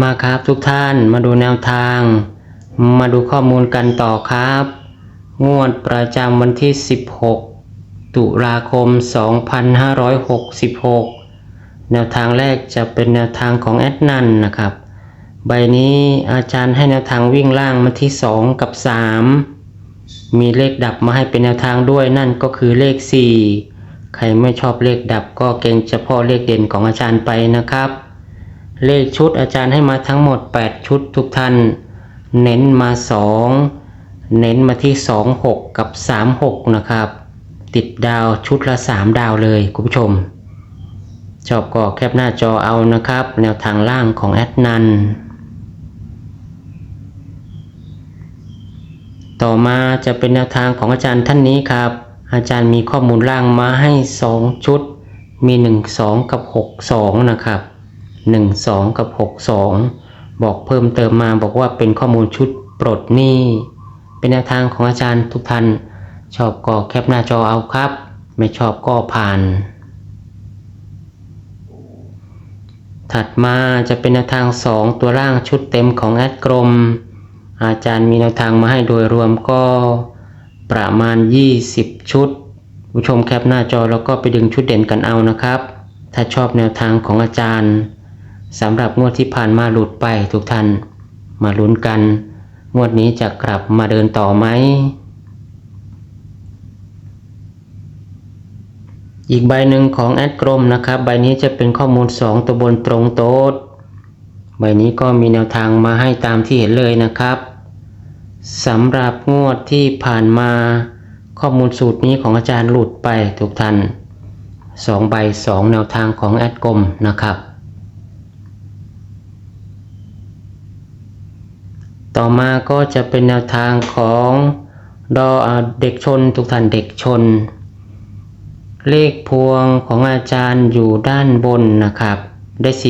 มาครับทุกท่านมาดูแนวทาง มาดูข้อมูลกันต่อครับ งวดประจำวันที่ 16 ตุลาคม 2566 แนวทางแรกจะเป็นแนวทางของแอดนันนะครับ ใบนี้อาจารย์ให้แนวทางวิ่งล่างมาที่ 2 กับ 3 มีเลขดับมาให้เป็นแนวทางด้วยนั่นก็คือเลข 4 ใครไม่ชอบเลขดับก็เกรงเฉพาะเลขเด่นของอาจารย์ไปนะครับ เลขชุดอาจารย์ให้มาทั้งหมด 8 ชุดทุกท่าน เน้นมา 2 เน้นมาที่ 2 6 กับ 3 6 นะครับ ติดดาวชุดละ 3 ดาวเลยคุณผู้ชม ชอบก็แคปหน้าจอเอานะครับ แนวทางล่างของแอดนันต่อมาจะเป็นแนวทางของอาจารย์ท่านนี้ครับ อาจารย์มีข้อมูลล่างมาให้ 2 ชุด มี 1 2 กับ 6 2 นะครับ 1 2 กับ 6 2 บอกเพิ่มเติมมาบอกว่าเป็นข้อมูลชุดปลดหนี้ เป็นแนวทางของอาจารย์ทุกท่าน ชอบก็แคปหน้าจอเอาครับ ไม่ชอบก็ผ่าน ถัดมาจะเป็นแนวทาง 2 ตัวล่างชุดเต็มของแอดกรม อาจารย์มีแนวทางมาให้โดยรวมก็ประมาณ 20 ชุดผู้ชมแคปหน้าจอแล้วก็ไปดึงชุดเด่นกันเอานะครับ ถ้าชอบแนวทางของอาจารย์ สำหรับงวดที่ผ่านมาหลุดไปทุกท่าน มาลุ้นกัน งวดนี้จะกลับมาเดินต่อไหม อีกใบหนึ่งของแอดกรมนะครับ ใบนี้จะเป็นข้อมูล 2 ตัวบนตรงโต๊ดใบนี้ก็มีแนวทางมาให้ตามที่เห็นเลยนะครับสำหรับงวดที่ผ่านมาข้อมูลสูตรนี้ของอาจารย์หลุดไปทุกท่านสองใบสองแนวทางของแอดกรมนะครับ ต่อมาก็จะเป็นแนวทางของดอเด็กชนทุกท่านเด็กชน เลขพวงของอาจารย์อยู่ด้านบนนะครับ ได้ 49751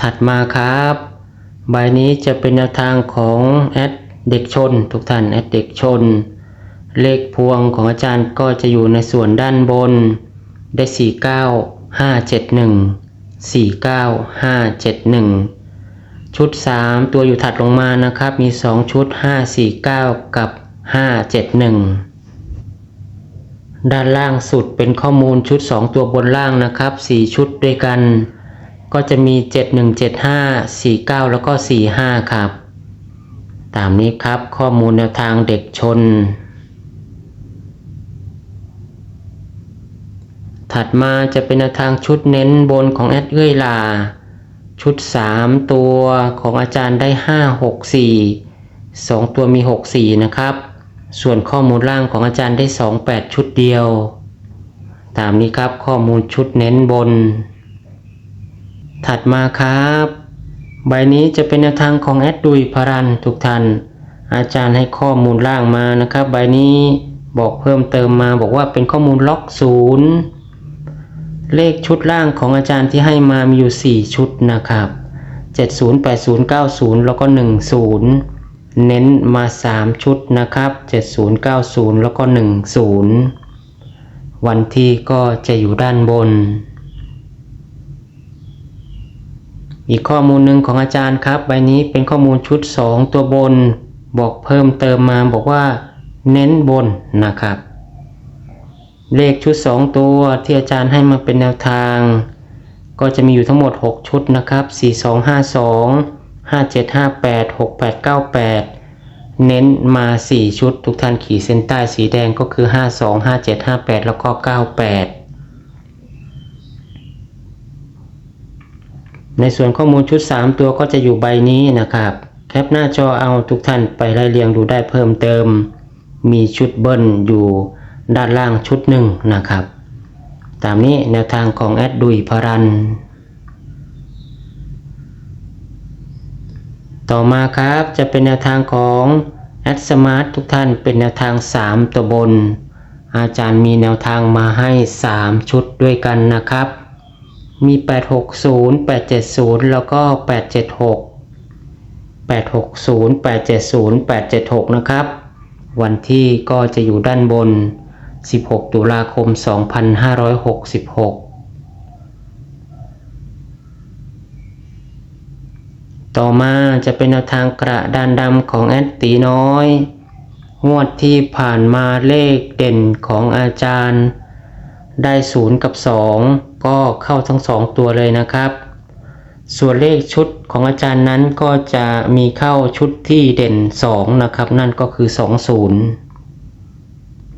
ถัดมาครับ ใบนี้จะเป็นแนวทางของแอดเด็กชน ทุกท่านแอดเด็กชน เลขพวงของอาจารย์ก็จะอยู่ในส่วนด้านบนได้ 49571 49571ชุด3ตัวอยู่ถัดลงมานะครับมี2ชุด549กับ571ด้านล่างสุดเป็นข้อมูลชุด 2 ตัวบนล่างนะครับ 4 ชุดด้วยกัน ก็จะมี 7175 49 แล้วก็ 45 ครับ ตามนี้ครับข้อมูลแนวทางเด็กชน ถัดมาจะเป็นแนวทางชุดเน้นบนของแอดเอ้ยลา ชุด 3 ตัวของอาจารย์ได้ 5 6 4 2 ตัวมี 6 4 นะครับ ส่วนข้อมูลล่างของอาจารย์ได้ 2 8 ชุดเดียว ตามนี้ครับข้อมูลชุดเน้นบน ถัดมาครับ ใบนี้จะเป็นแนวทางของแอดดุยพรันทุกท่านอาจารย์ให้ข้อมูลล่างมานะครับ ใบนี้บอกเพิ่มเติมมาบอกว่าเป็นข้อมูลล็อกศูนย์ เลขชุดล่างของอาจารย์ที่ให้มามีอยู่ 4 ชุดนะครับ 70 80 90 แล้วก็ 10 เน้นมา 3 ชุดนะครับ 70 90 แล้วก็ 10 วันที่ก็จะอยู่ด้านบน อีกข้อมูลหนึ่งของอาจารย์ครับ ใบนี้เป็นข้อมูลชุด 2 ตัวบน บอกเพิ่มเติมมาบอกว่า เน้นบนนะครับ เลขชุด 2 ตัวที่อาจารย์ให้มาเป็นแนวทาง ก็จะมีอยู่ทั้งหมด 6 ชุดนะครับ 4252 5758 6898 เน้นมา 4 ชุด ทุกท่านขีดเส้นใต้สีแดงก็คือ 52 57 58 แล้วก็ 98ในส่วนข้อมูลชุด 3 ตัวก็จะอยู่ใบนี้นะครับ แคปหน้าจอเอาทุกท่านไปไล่เรียงดูได้เพิ่มเติม มีชุดเบิ้ลอยู่ ด้านล่างชุดหนึ่งนะครับ ตามนี้แนวทางของแอดดุยพรัน ต่อมาครับจะเป็นแนวทางของแอดสมาร์ททุกท่านเป็นแนวทาง 3 ตัวบน อาจารย์มีแนวทางมาให้ 3 ชุดด้วยกันนะครับ มี 860 870 แล้วก็ 876 860 870 876 นะครับ วันที่ก็จะอยู่ด้านบน 16 ตุลาคม 2566 ต่อมาจะเป็นแนวทางกระดานดำของแอดตีน้อย งวดที่ผ่านมาเลขเด่นของอาจารย์ ได้ศูนย์กับ 2 ก็เข้าทั้ง 2 ตัวเลยนะครับ ส่วนเลขชุดของอาจารย์นั้นก็จะมีเข้าชุดที่เด่น 2 นะครับ นั่นก็คือ 20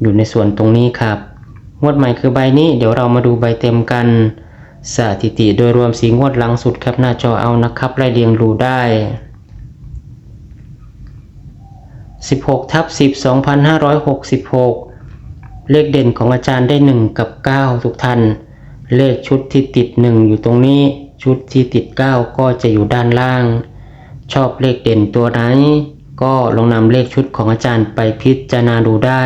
อยู่ในส่วนตรงนี้ครับ งวดใหม่คือใบนี้เดี๋ยวเรามาดูใบเต็มกัน สถิติโดยรวมสีงวดหลังสุดครับหน้าจอเอานะครับไล่เรียงดูได้ 16ทับ10 2566 เลขเด่นของอาจารย์ได้ 1 กับ 9 ทุกท่าน เลขชุดที่ติด 1 อยู่ตรงนี้ชุดที่ติด 9 ก็จะอยู่ด้านล่าง ชอบเลขเด่นตัวไหนก็ลองนำเลขชุดของอาจารย์ไปพิจารณาดูได้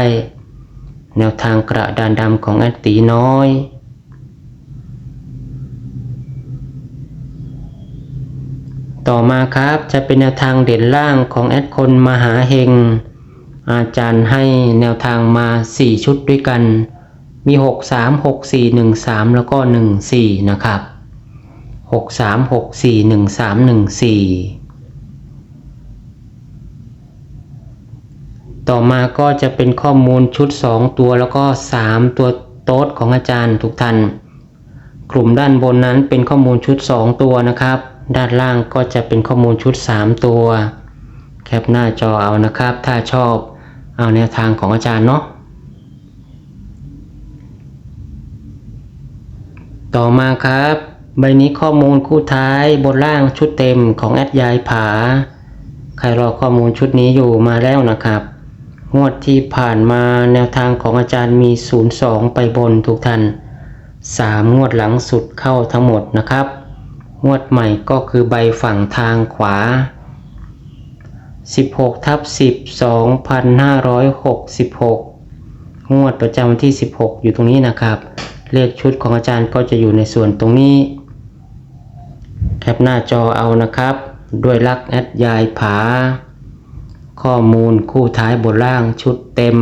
แนวทางกระดานดำของแอดตีน้อย ต่อมาครับจะเป็นแนวทางเด่นล่างของแอดคนมหาเฮง อาจารย์ให้แนวทางมา 4 ชุดด้วยกัน มี 6 3 6 4 1 3 แล้วก็ 1 4 นะครับ 6 3 6 4 1 3 1 4 ต่อมาก็จะเป็นข้อมูลชุด 2 ตัวแล้วก็ 3 ตัวโต๊ดของอาจารย์ทุกท่านกลุ่มด้านบนนั้นเป็นข้อมูลชุด 2 ตัวนะครับ ด้านล่างก็จะเป็นข้อมูลชุด 3 ตัว แคปหน้าจอเอานะครับ ถ้าชอบเอาแนวทางของอาจารย์เนาะต่อมาครับ ใบนี้ข้อมูลคู่ท้ายบนล่างชุดเต็มของแอดยายผา ใครรอข้อมูลชุดนี้อยู่มาแล้วนะครับ งวดที่ผ่านมาแนวทางของอาจารย์มี 02 ไปบนทุกท่าน3 งวดหลังสุดเข้าทั้งหมดนะครับ งวดใหม่ก็คือใบฝั่งทางขวา 16 ทับ 10 2566 งวดประจำวันที่ 16 อยู่ตรงนี้นะครับ เลขชุดของอาจารย์ก็จะอยู่ในส่วนตรงนี้ แคปหน้าจอเอานะครับ ด้วยลักแอดยายผา ข้อมูลคู่ท้ายบนล่างชุดเต็ม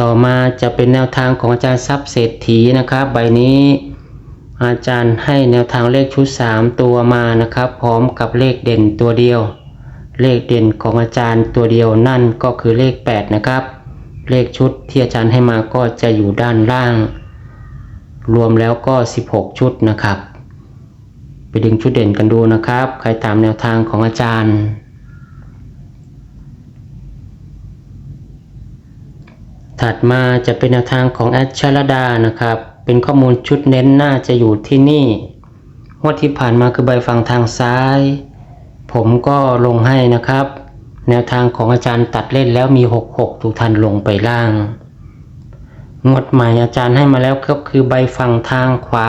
ต่อมาจะเป็นแนวทางของอาจารย์ทรัพย์เศรษฐีนะครับ ใบนี้อาจารย์ให้แนวทางเลขชุด 3 ตัวมานะครับ พร้อมกับเลขเด่นตัวเดียว เลขเด่นของอาจารย์ตัวเดียวนั่นก็คือเลข 8 นะครับ เลขชุดที่อาจารย์ให้มาก็จะอยู่ด้านล่าง รวมแล้วก็ 16 ชุดนะครับ ดึงชุดเด่นกันดูนะครับ ใครตามแนวทางของอาจารย์ ถัดมาจะเป็นแนวทางของแอดชลดานะครับ เป็นข้อมูลชุดเน้นน่าจะอยู่ที่นี่งวดที่ผ่านมาคือใบฝั่งทางซ้าย ผมก็ลงให้นะครับ แนวทางของอาจารย์ตัดเล่นแล้วมี 66 ทุกท่านลงไปล่างงวดใหม่อาจารย์ให้มาแล้วก็คือใบฝั่งทางขวา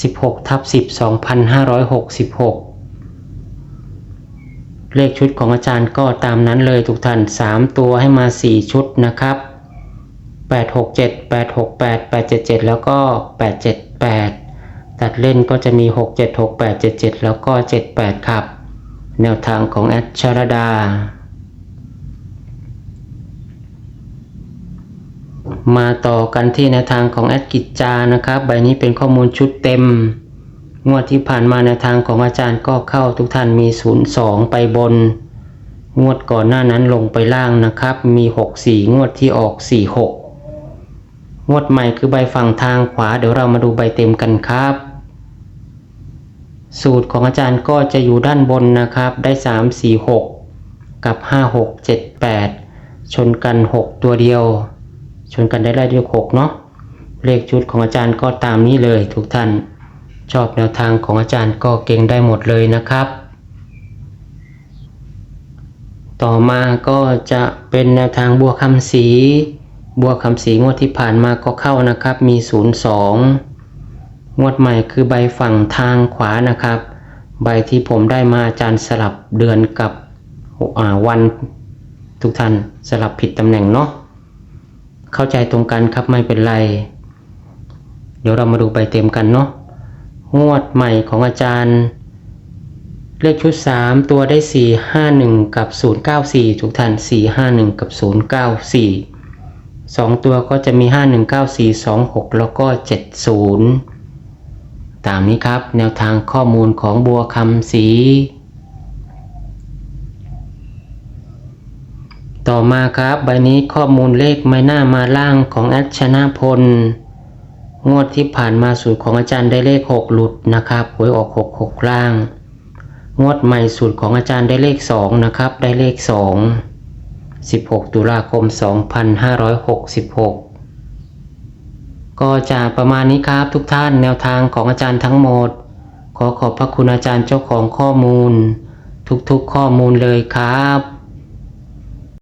16ทับ10 2566 เลขชุดของอาจารย์ก็ตามนั้นเลยทุกท่าน 3 ตัวให้มา 4 ชุดนะครับ 867 868 877 แล้วก็ 878 ตัดเล่นก็จะมี 6768 77 แล้วก็ 78 ครับ แนวทางของแอดชารดา มาต่อกันที่แนวทางของแอดกิจจานะครับ ใบนี้เป็นข้อมูลชุดเต็ม งวดที่ผ่านมาแนวทางของอาจารย์ก็เข้าทุกท่านมี 02 ไปบน งวดก่อนหน้านั้นลงไปล่างนะครับ มี 64 งวดที่ออก 46 งวดใหม่คือใบฝั่งทางขวาเดี๋ยวเรามาดูใบเต็มกันครับ สูตรของอาจารย์ก็จะอยู่ด้านบนนะครับ ได้ 3 4 6 กับ 5 6 7 8 ชนกัน 6 ตัวเดียว ชนกันได้ไล่ด้วย6เนาะเลขชุดของอาจารย์ก็ตามนี้เลยทุกท่าน ชอบแนวทางของอาจารย์ก็เก่งได้หมดเลยนะครับ ต่อมาก็จะเป็นแนวทางบัวคำศรีบัวคำศรีงวดที่ผ่านมาก็เข้านะครับ มี 02งวดใหม่คือใบฝั่งทางขวานะครับ ใบที่ผมได้มาอาจารย์สลับเดือนกับวันทุกท่านสลับผิดตำแหน่งเนาะ เข้าใจตรงกันครับไม่เป็นไร เดี๋ยวเรามาดูใบเต็มกันเนาะงวดใหม่ของอาจารย์ เลขชุด 3 ตัวได้ 451 กับ 094 ทุกท่าน 451 กับ 094 2 ตัวก็จะมี 519426 แล้วก็ 70 ตามนี้ครับ แนวทางข้อมูลของบัวคำศ ต่อมาครับใบนี้ข้อมูลเลขไม้หน้ามาล่างของแอดชนะพล งวดที่ผ่านมาสูตรของอาจารย์ได้เลข 6 หลุดนะครับหวยออก 6 6 ล่าง งวดใหม่สูตรของอาจารย์ได้เลข 2 นะครับ ได้เลข 2 16 ตุลาคม 2566 ก็จะประมาณนี้ครับทุกท่านแนวทางของอาจารย์ทั้งหมด ขอขอบพระคุณอาจารย์เจ้าของข้อมูล ทุกๆข้อมูลเลยครับ